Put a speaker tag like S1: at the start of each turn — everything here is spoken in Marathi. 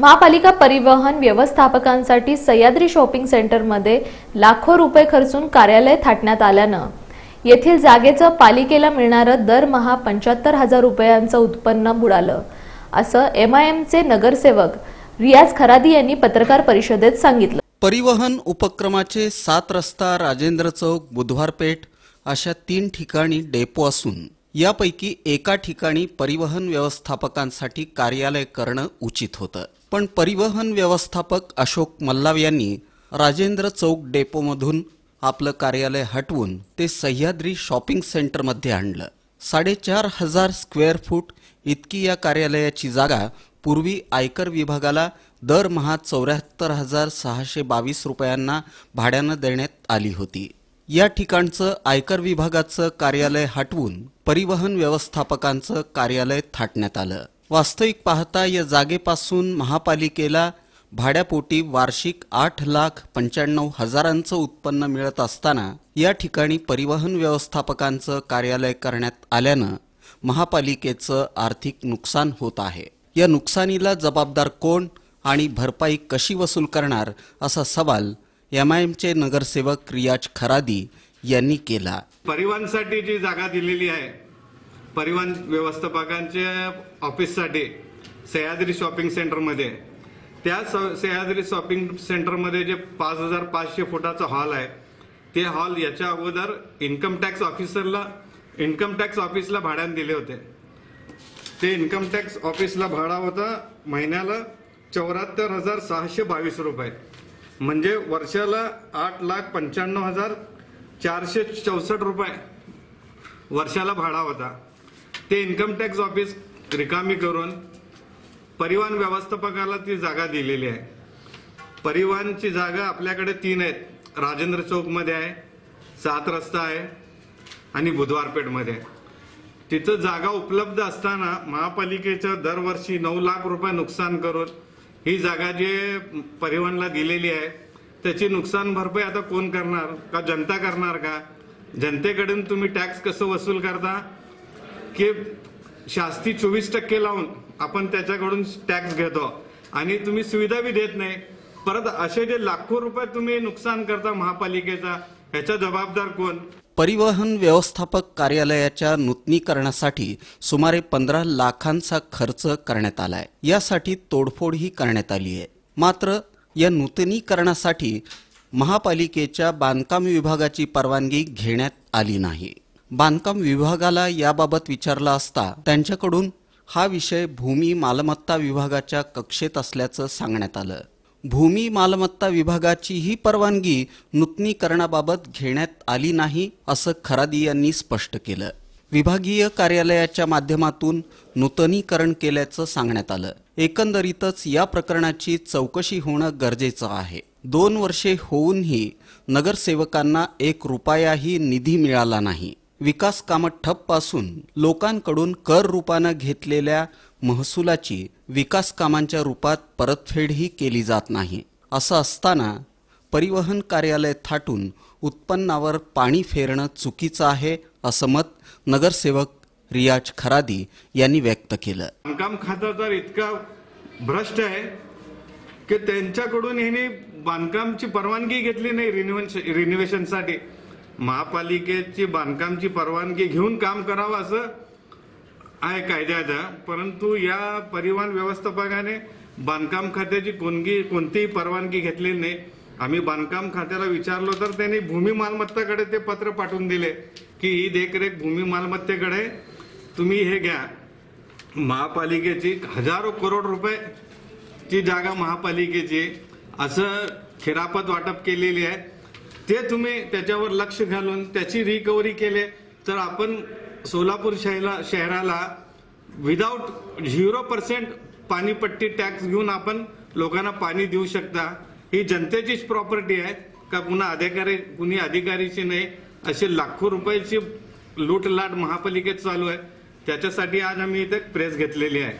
S1: महापालिका परिवहन व्यवस्थापकांसाठी सह्याद्री शॉपिंग सेंटरमध्ये लाखो रुपये खर्चून कार्यालय थाटण्यात आल्यानं येथील जागेचं पालिकेला मिळणारं दरमहा पंच्याहत्तर हजार रुपयांचं उत्पन्न बुडालं. असं एमआयएमचे नगरसेवक रियाज खरादी यांनी पत्रकार परिषदेत सांगितलं.
S2: परिवहन उपक्रमाचे सात रस्ता राजेंद्र चौक बुधवारपेठ अशा तीन ठिकाणी डेपो असून यापैकी एका ठिकाणी परिवहन व्यवस्थापकांसाठी कार्यालय करणं उचित होतं. पण परिवहन व्यवस्थापक अशोक मल्लाव यांनी राजेंद्र चौक डेपोमधून आपलं कार्यालय हटवून ते सह्याद्री शॉपिंग सेंटरमध्ये आणलं. साडेचार हजार स्क्वेअर फूट इतकी या कार्यालयाची जागा पूर्वी आयकर विभागाला दरमहा चौऱ्याहत्तर हजार सहाशे बावीस रुपयांना भाड्यानं देण्यात आली होती. या ठिकाणचं आयकर विभागाचं कार्यालय हटवून परिवहन व्यवस्थापकांचं कार्यालय थाटण्यात आलं. वास्तविक पाहता या जागेपासून महापालिकेला भाड्यापोटी वार्षिक आठ लाख पंच्याण्णव हजारांचं उत्पन्न मिळत असताना या ठिकाणी परिवहन व्यवस्थापकांचं कार्यालय करण्यात आल्यानं महापालिकेचं आर्थिक नुकसान होत आहे. या नुकसानीला जबाबदार कोण आणि भरपाई कशी वसूल करणार असा सवाल एमआयएमचे नगरसेवक रियाज खरादी यांनी केला.
S3: परिवहनसाठी जी जागा दिलेली आहे परिवहन व्यवस्थापकांच्या ऑफिससाठी सह्याद्री शॉपिंग सेंटरमध्ये त्या स- सह्याद्री शॉपिंग सेंटरमध्ये जे पाच हजार पाचशे फुटाचा हॉल आहे ते हॉल याच्या अगोदर इन्कम टॅक्स ऑफिसरला इन्कम टॅक्स ऑफिसला भाड्याने दिले होते. ते इन्कम टॅक्स ऑफिसला भाडा होता महिन्याला चौऱ्याहत्तर हजार सहाशे बावीस रुपये. म्हणजे वर्षाला आठ लाख पंच्याण्णव हजार चारशे चौसष्ट रुपये वर्षाला भाडा होता. ते इन्कम टॅक्स ऑफिस रिकामी करून परिवहन व्यवस्थापकाला ती जागा दिलेली आहे. परिवहनची जागा आपल्याकडे तीन आहेत. राजेंद्र चौकमध्ये आहे सात रस्ता आहे आणि बुधवारपेठमध्ये आहे. तिथं जागा उपलब्ध असताना महापालिकेच्या दरवर्षी नऊ लाख रुपये नुकसान करून ही जागा जे परिवहनला दिलेली आहे त्याची नुकसान भरपाई आता कोण करणार? का जनता करणार का? जनतेकडून तुम्ही टॅक्स कसं वसूल करता? की शास्ती चोवीस टक्के लावून आपण त्याच्याकडून टॅक्स घेतो. आणि तुम्ही सुविधा बी देत नाही. परत असे जे लाखो रुपये तुम्ही नुकसान करता महापालिकेचा ह्याचा जबाबदार कोण?
S2: परिवहन व्यवस्थापक कार्यालयाच्या नूतनीकरणासाठी सुमारे पंधरा लाखांचा खर्च करण्यात आलाय. यासाठी तोडफोडही करण्यात आली आहे. मात्र या नूतनीकरणासाठी महापालिकेच्या बांधकाम विभागाची परवानगी घेण्यात आली नाही. बांधकाम विभागाला याबाबत विचारला असता त्यांच्याकडून हा विषय भूमी मालमत्ता विभागाच्या कक्षेत असल्याचं सांगण्यात आलं. भूमी मालमत्ता विभागाची ही परवानगी नूतनीकरणाबाबत घेण्यात आली नाही असं खरादी यांनी स्पष्ट केलं. विभागीय कार्यालयाच्या माध्यमातून नूतनीकरण केल्याचं सांगण्यात आलं. एकंदरीतच या प्रकरणाची चौकशी होणं गरजेचं आहे. दोन वर्षे होऊनही नगरसेवकांना एक रुपयाही निधी मिळाला नाही. विकास कामं ठप्प असून लोकांकडून कर रूपानं घेतलेल्या महसुलाची विकास कामांच्या रूपात परतफेडही केली जात नाही. असं असताना परिवहन कार्यालय थाटून उत्पन्नावर पाणी फेरणं चुकीचं आहे असं मत नगरसेवक रियाज खरादी यांनी व्यक्त केलं.
S3: बांधकाम खातं तर इतका भ्रष्ट आहे की त्यांच्याकडून ह्याने बांधकामची परवानगी घेतली नाही रिन्युवेशन रिन्युवेशनसाठी महापालिकेची बांधकामची परवानगी घेऊन काम करावं असं आहे कायद्याचा परंतु या परिवहन व्यवस्थापकाने बांधकाम खात्याची कोणगी कोणतीही परवानगी घेतलेली नाही. आम्ही बांधकाम खात्याला विचारलो तर त्यांनी भूमी मालमत्ताकडे ते पत्र पाठवून दिले की ही देखरेख भूमी मालमत्तेकडे तुम्ही हे घ्या. महापालिकेची हजारो करोड रुपये ची जागा महापालिकेची असं खिरापत वाटप केलेली आहे. ते तुम्ही त्याच्यावर लक्ष घालून त्याची रिकव्हरी केले तर आपण सोलापूर शहरा शहराला विदाऊट झिरो पर्सेंट पाणीपट्टी टॅक्स घेऊन आपण लोकांना पाणी देऊ शकता. ही जनतेचीच प्रॉपर्टी आहे. का पुन्हा अधिकारी कुणी अधिकारीची नाही असे लाखो रुपयाची लूटलाट महापालिकेत चालू आहे. त्याच्यासाठी आज आम्ही इथे प्रेस घेतलेली आहे.